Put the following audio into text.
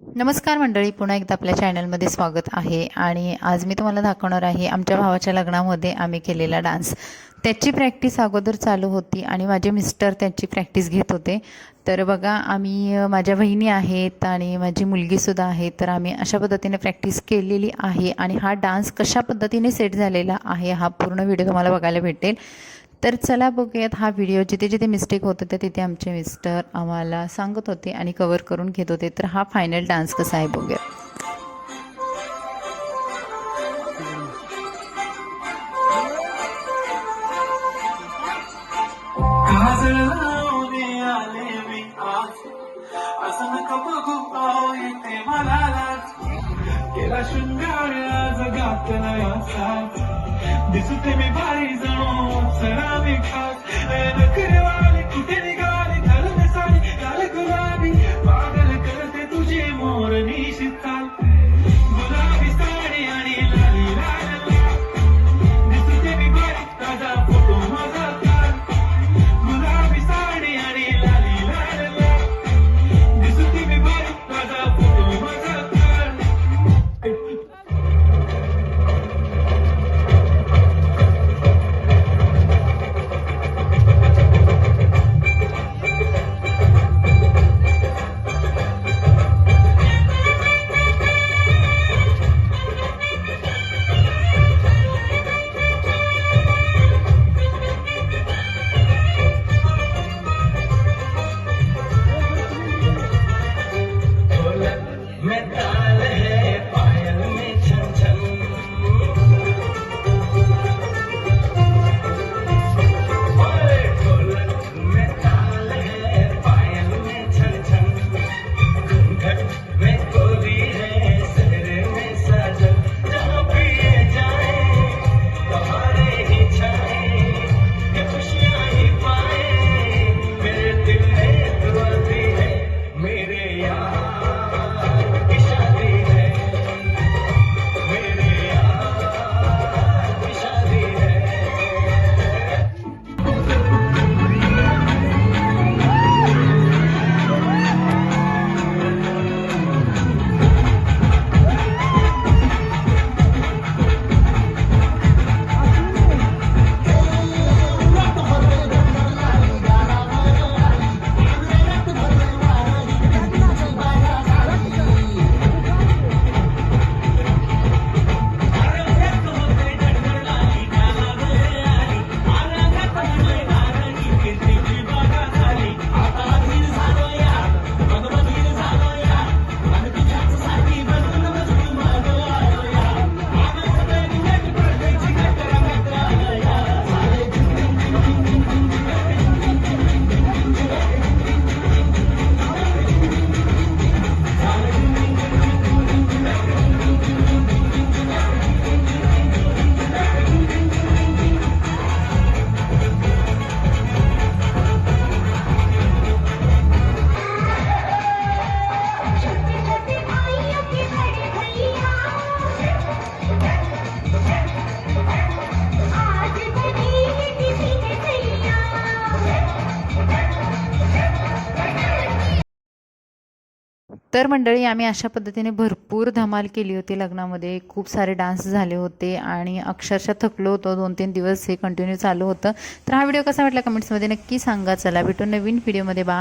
नमस्कार मंडळी पुन्हा एकदा आपल्या चॅनलमध्ये स्वागत आहे. आणि आज मी तुम्हाला दाखवणार आहे आमच्या भावाच्या लग्नामध्ये आम्ही केलेला डान्स. त्याची प्रॅक्टिस अगोदर चालू होती आणि माझे मिस्टर त्याची प्रॅक्टिस घेत होते. तर बघा आम्ही माझ्या बहिणी आहेत आणि माझी मुलगीसुद्धा आहे. तर आम्ही अशा पद्धतीने प्रॅक्टिस केलेली आहे आणि हा डान्स कशा पद्धतीने सेट झालेला आहे हा पूर्ण व्हिडिओ तुम्हाला बघायला भेटेल. तर चला बघूयात हा व्हिडिओ जिथे जिथे मिस्टेक होत होते तिथे आमचे मिस्टर आम्हाला सांगत होते आणि कवर करून घेत होते. तर हा फायनल डान्स कसा आहे बघूयात. केला शृंगार आज घातला या दिसते मी बाई जणू सरा मी खास तर मंडळी आम्ही अशा पद्धतीने भरपूर धमाल केली होती लग्नामध्ये. खूप सारे डान्स झाले होते आणि अक्षरशः थकलो होतो. दोन तीन दिवस हे कंटिन्यू चालू होतं. तर हा व्हिडिओ कसा वाटला? कमेंट्समध्ये नक्की सांगा. चला भेटून नवीन व्हिडिओमध्ये बा